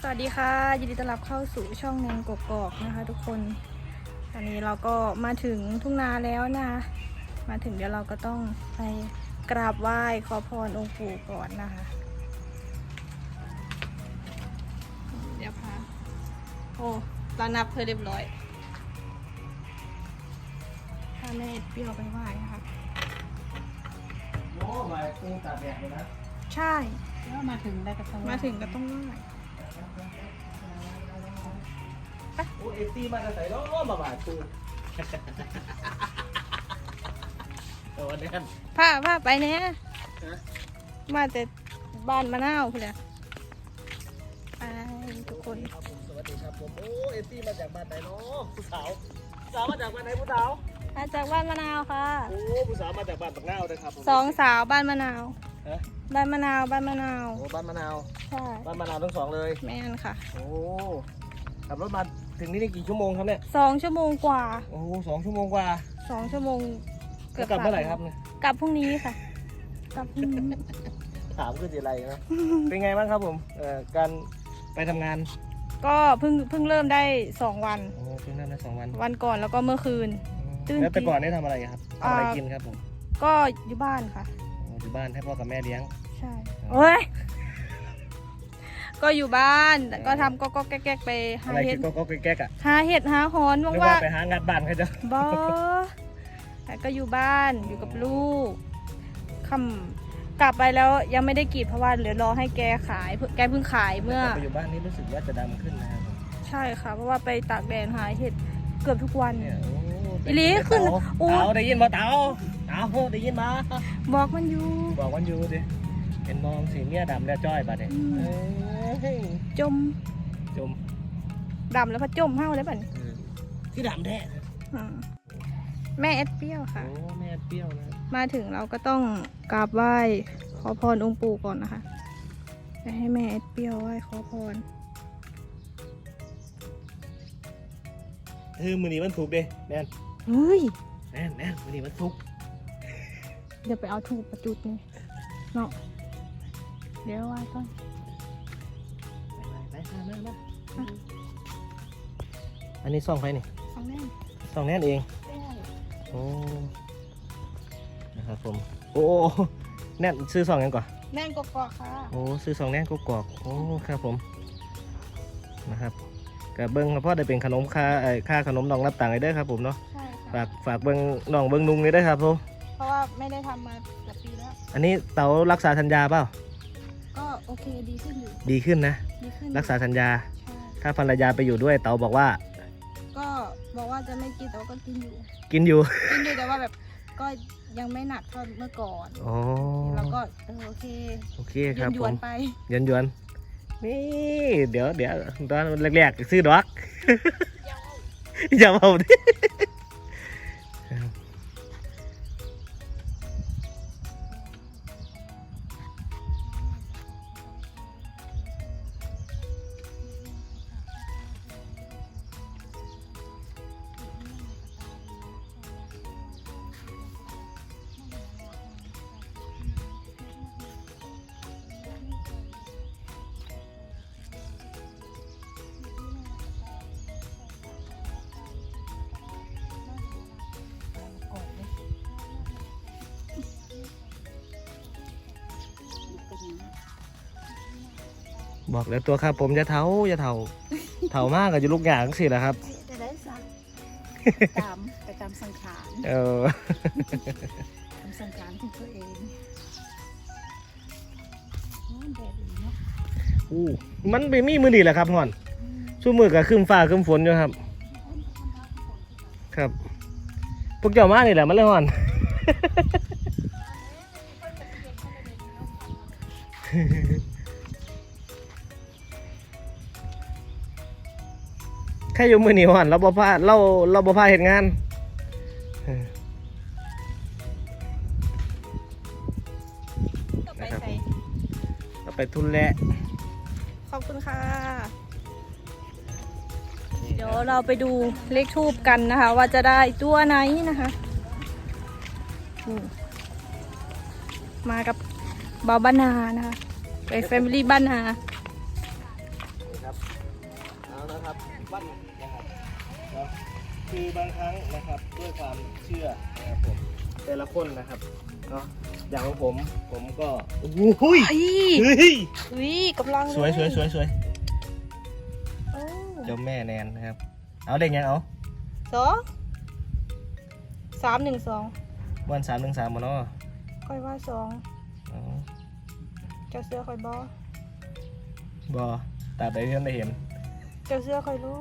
สวัสดีค่ะยินดีต้อนรับเข้าสู่ช่องแนงกกอกนะคะทุกคน ตอนนี้เราก็มาถึงทุ่งนาแล้วนะ มาถึงเดี๋ยวเราก็ต้องไปกราบไหว้ขอพรองค์ปู่ก่อนนะคะ เดี๋ยวพาโอ้เรานับเธอเรียบร้อยพาแม่เปรี้ยวไปไหว้นะคะ โอ้มาตู้ตากแดดเลยนะใช่ แล้วมาถึงได้ก็ต้องมาถึงก็ต้องไหว้โอ้เอตี้มาจะใส่ล้อมาบ่ายตู้ตัวนี้พาพาไปเนี่ยมาแต่บ้านมะนาวพี่แหละไปทุกคน ครับผมสวัสดีครับผมโอ้เอตี้มาจากบ้านไหนเนาะผู้สาวผู้ สาวมาจากบ้านไหนผู้สาวมาจากบ้านมะนาวค่ะโอ้ผู้สาวมาจากบ้านปักเน่าเลยครับผมสองสาวบ้านมะนาวฮะบ้านมะนาวบ้านมะนาวโอ้บ้านมะนาวใช่บ้านมะนาวทั้งสองเลย แม่นค่ะโอ้ขับรถมาถึงนี่ได้กี่ชั่วโมงครับเนี่ยสองชั่วโมงกว่าโอ้สองชั่วโมงกว่าสองชั่วโมงแล้วกลับเมื่อไหร่ครับเนี่ยกลับพรุ่งนี้ค่ะ กลับพรุ่งนี้ถามคืออะไรนะเป็นไงบ้างครับผมเอ่อการไปทำงาน ก็เพิ่งเพิ่งเริ่มได้สองวัน โอ้เพิ่งเริ่มได้สองวันวันก่อนแล้วก็เมื่อคืน ตื่นแล้วแต่ก่อนได้ทำอะไรครับทำอะไรอ่ากินครับผมก็อยู่บ้านค่ะ โอ้อยู่บ้านให้พ่อกับแม่เลี้ยง ใช่โอ้ยก็อยู่บ้านแต่ก็ทำก็ก็แก๊กๆไปหาอะไรเห็กิดนก็ก็แก๊กๆอะหาเห็ดหาหอนหรือว่าว่างไปหางานบ้านเขาจะๆบอแต่ก็อยู่บ้านอยู่กับลูกคำ กลับไปแล้วยังไม่ได้กรีดเพราะว่าเหลือรอให้แกขายเพิ่งแกเพิ่งขายเมื่อ ไปอยู่บ้านนี้รู้สึกว่าจะดำขึ้นนะครับผมใช่ค่ะ เพราะว่าไปตากแดดหาเห็ดเกือบทุกวัน เนี่ยโอ้อีหลีขึ้นเต๋าโอ้ เต๋าได้ยินมาเต๋าเต๋าได้ยินมาบอกมันอยู่ บอกวันอยู่ดิเห็นมองสีเมียดำแล้วจ้อยบัดเนี่ยอืม เอ้ยจมจมดำแล้วพัดจมเห้าแล้วป่ะนี่เออที่ดำแท้อืม แม่เอดเปรี้ยวค่ะ โอ้แม่เปรี้ยวนะมาถึงเราก็ต้องกราบไหว้ขอพรองค์ปู่ก่อนนะคะไปให้แม่เอดเปรี้ยวไหว้ขอพรเออมือนี้มันถูกเด้แน่นเฮ้ย แน่นแน่นมือนี้มันถูกเดี๋ยวไปเอาถูกประจุดนี่เนาะเดี๋ยวไหว้ก่อน ไปไปไปมามามาอันนี้ซ่องไปนี่ฟังแน่นซ่องแน่นเองได้ โอ้นะครับผม โอ้แน่นซื้อซองยังก่อนแน่นกอกๆค่ะ โอ้ซื้อซองแน่นกกอกโอ้ครับผมนะครับกับเบิ้งครับพ่อได้เป็นขนมค่าเอ่อค่าขนมน้องรับต่างค์ให้เด้อครับผมเนาะใช่ค่ะฝากฝากเบิ้งน้องเบิ้งนุงนี่ได้อครับผมเพราะว่าไม่ได้ทำมาเกือบปีแล้ว อันนี้เต๋ารักษาสัญญาเปล่าก็โอเคดีขึ้นอยู่ ดีขึ้นนะ ดีขึ้นรักษาสัญญา ใช่ถ้าภรรยาไปอยู่ด้วยเต๋าบอกว่าก็ บอกว่าจะไม่กินแต่ว่าก็กินอยู่ กินอยู่ กินอยู่แต่ว่าแบบก็ยังไม่หนักเท่าเมื่อก่อน อ๋อ แล้วก็เออโอเคโอเคเย็ครันบหยผวนมไปหยวนหยวนๆนี่ เดี๋ยวเดี๋ยวตอนแรกๆซื้อดอก อย่าเอาดิ บอกแล้วตัวครับผมจะเท้าจะเท้าเท้ามากกับจะลูกหยางสิแหละครับ จะได้สักตามไปตามสังขารเออทำสังขารของตัวเองโอ้แดดดีเนาะอู้มันไปมีมือดีแหละครับฮอนสู้มือกับครึมฟ้าครึมฝนอยู่ครับ ครับ พวกเจ้ามานี่แหละมันเลยฮอน ค่อยู่มือนี่ฮอนเราบ่พาเราเราบ่พาเห็นงานเออต่อไปนะครับใส่เราไปทุนแหละขอบคุณค่ะ เดี๋ยวเราไปดูเลขทูบกันนะคะ ว่าจะได้ตัวไหนนะคะอืมมากับเบาบ้านนานะคะไปแฟมิลี่บ้านนานี่ครับ เอาละครับวันนะครับเนาะคือบางครั้งนะครับด้วยความเชื่อนะครับผมแต่ละคนนะครับเนาะอย่างของผมผมก็โอ้โหหุ้ยเฮ้ยเฮ้ยอุ้ยกำลังเลสวยสวยสวยสวยโอ้เจ้าแม่แนนนะครับ เอาเด็กยังเอาสองสามหนึ่งสองวันสามหนึ่งสามมาเนาะค่อยว่าสองอ๋อเจ้าเสื้อค่อยบอบอตาใดที่ท่านได้เห็น เจ้าเสื้อค่อยรู้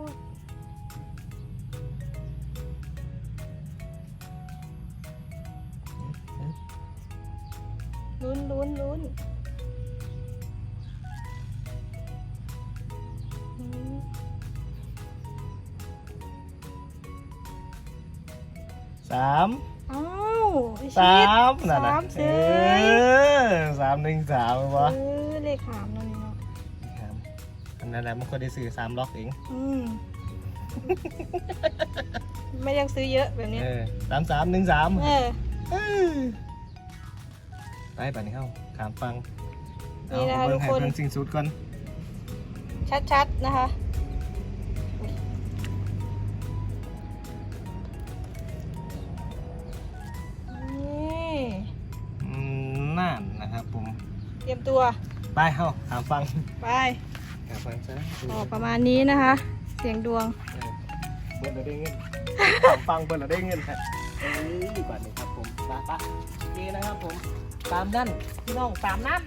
ลุ้นลุ้นลุ้นอืมสามอ้าวไอ้สาชิดมนั่นนะสามเฉเอยอสามหนึ่งสามวะเออเลขหามนั่น นนั้นแหละมันก็ได้ซื้อสามล็อกเองอืมไม่ยังซื้อเยอะแบบนี้เออสามสามหนึ่งสามเออไปไปนี่เข้าขามฟังนี่นะคะเอาเบิ่งทุกให้คนเบิ่งสิ่งสุดก่อนชัดๆนะคะนี่อืมนั่นนะครับผม เตรียมตัว ไปเข้าขามฟัง ไป ขามฟังซะออกประมาณนี้นะคะ เสียงดวงเออเบิ้ลเราได้เงินขามฟังเบิ้ลเราได้เงินครับเอ้ยบัดนี้ครับผมไปปะโอเคนะครับผมตามนั่นพี่น้องตามนั่น